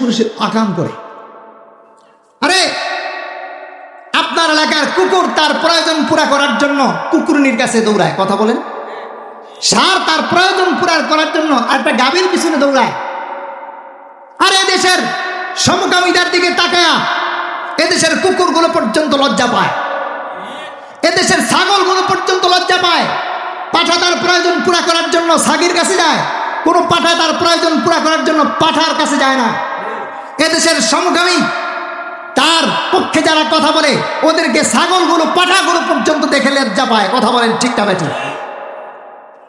পুরুষের আকাম করে। আরে, আপনার এলাকার কুকুর তার প্রয়োজন পুরা করার জন্য কুকুরনির কাছে দৌড়ায়, কথা বলেন। সার তার প্রয়োজন পুরা করার জন্য একটা গাভীর পিছনে দৌড়ায়। আর, এদেশের সমকামীদের দিকে তাকায়া এদেশের কুকুরগুলো পর্যন্ত লজ্জা পায়। এদেশের ছাগলগুলো পর্যন্ত লজ্জা পায়। পাঠা তার প্রয়োজন পুরা করার জন্য সাগির কাছে যায়। কোনো পাঠা তার প্রয়োজন পুরা করার জন্য পাঠার কাছে যায় না। এদেশের সমকামী তার পক্ষে যারা কথা বলে, ওদেরকে ছাগলগুলো, পাঠাগুলো পর্যন্ত দেখে লজ্জা পায়। কথা বলেন ঠিকটা বেঠি?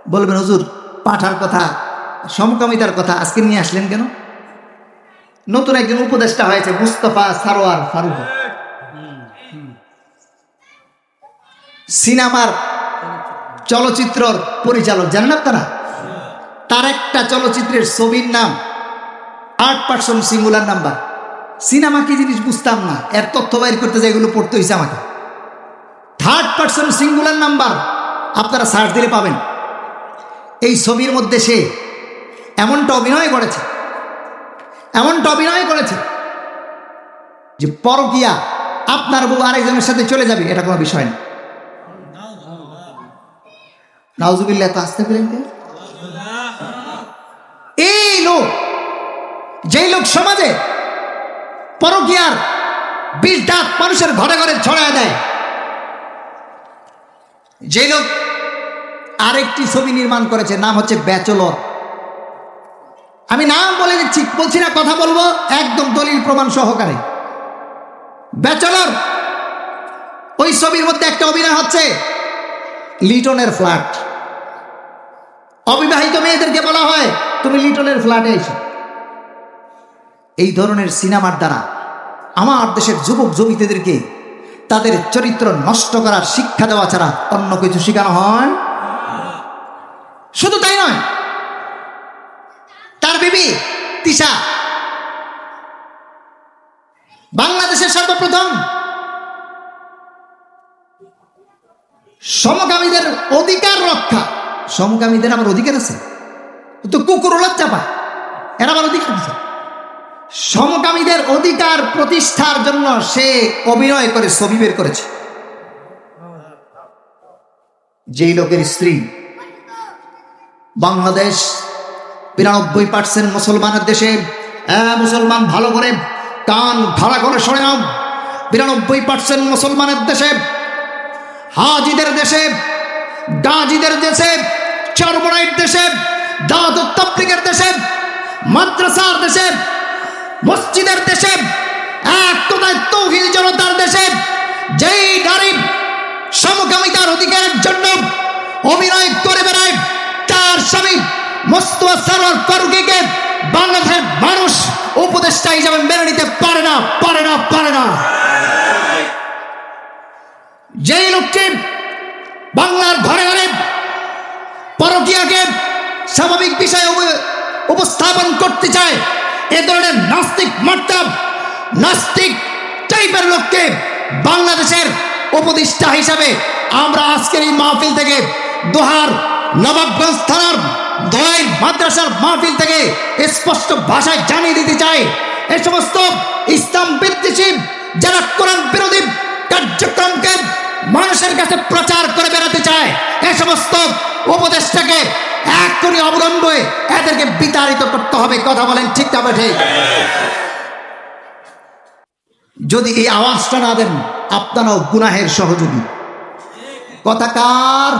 বলবেন, হুজুর, পাঠার কথা, সমকামিতার কথা আজকে নিয়ে আসলেন কেন? নতুন একজন উপদেষ্টা হয়েছে, মুস্তফা সারোয়ার ফারুক। সিনেমার চলচ্চিত্রর পরিচালক, জানেন আপনারা? তার একটা চলচ্চিত্রের ছবির নাম আট পার্সেন্ট সিঙ্গুলার নাম্বার। সিনেমা কি জিনিস বুঝতাম না, এর তথ্য বাইর করতে যাই এগুলো পড়তে হয়েছে আমাকে। থার্ড পার্সন সিঙ্গুলার নাম্বার আপনারা সার্চ দিলে পাবেন। এই ছবির মধ্যে সে এমনটা অভিনয় করেছে, এমনটা অভিনয় করেছে যে পরকিয়া আপনার বউ আরেকজনের সাথে চলে যাবে, এটা কোনো বিষয় না। নাউজুবিল্লাহ, তো আসতে পেলেন? এই লোক যেই লোক সমাজে পরকিয়ার বিষ ডাক মানুষের ঘরে ঘরে ছড়ায় দেয় যে লোক আরেকটি ছবি নির্মাণ করেছে, নাম হচ্ছে ব্যাচলর। আমি নাম বলে দিচ্ছি, বলছি না, কথা বলব, একদম দলিল প্রমাণ সহকারে। ব্যাচলর, ওই ছবির মধ্যে একটা অভিনয় হচ্ছে, লিটনের ফ্ল্যাট। অবিবাহিত মেয়েদেরকে বলা হয়, তুমি লিটনের ফ্ল্যাটে এসো। এই ধরনের সিনেমার দ্বারা আমার দেশের যুবক যুবতীদেরকে তাদের চরিত্র নষ্ট করার শিক্ষা দেওয়া ছাড়া অন্য কিছু শেখানো হয়? শুধু তাই নয়, তার বিবি তিশা, বাংলাদেশের সর্বপ্রথম সমকামীদের অধিকার রক্ষা। সমকামীদের আমার অধিকার আছে। তো কুকুর লজ্জা পায়, এরা আমার অধিকার আছে। সমকামীদের অধিকার প্রতিষ্ঠার জন্য সে অভিনয় করে, ছবি বের করেছে। যেই লোকের স্ত্রী বাংলাদেশ বিরানব্বই পার্সেন্ট মুসলমানের দেশে হ্যাঁ মুসলমান ভালো করে কান ভাড়া করে সরে নাও বিরানব্বই পার্সেন্ট মুসলমানের দেশে, হাজিদের দেশে, গাজীদের দেশে চরমরাইট দেশে দাওয়াত তাবলিগের দেশে, মাদ্রাসার দেশে মসজিদের দেশে তৌহিদ জনতার দেশে, যেই নারী সমকামিতার অধিকারের জন্য অভিনয় করে বেড়ায়, তার স্বামী মোস্তফা সারোয়ার ফারুকিকে বাংলাদেশের মানুষ উপদেষ্টা হিসাবে মেনে নিতে পারে না পারে না পারে না। যেই লোকটি বাংলার ঘরে ঘরে পরকিয়াকে স্বাভাবিক বিষয়ে উপস্থাপন করতে চায় এ ধরনের নাস্তিক মার্তাব নাস্তিক টাইপের লোককে বাংলাদেশের উপদেষ্টা হিসাবে আমরা আজকের এই মাহফিল থেকে দোহার নবাবগঞ্জ থানার দয়াই মাদ্রাসার মাহফিল থেকে স্পষ্ট ভাষায় জানিয়ে দিতে চাই, এ সমস্ত ইসলাম বিদ্বেষী যারা কোরআন বিরোধী কার্যক্রমকে মানুষের কাছে প্রচার করে বেড়াতে চায়, এ সমস্ত উপদেশটাকে এক্ষুনি অবলম্বে এদেরকে বিতাড়িত করতে হবে, কথা বলেন ঠিক তবে ঠিক? যদি এই আওয়াজটা না দেন, আপনারাও গুনাহের সহযোগী। কথা কার?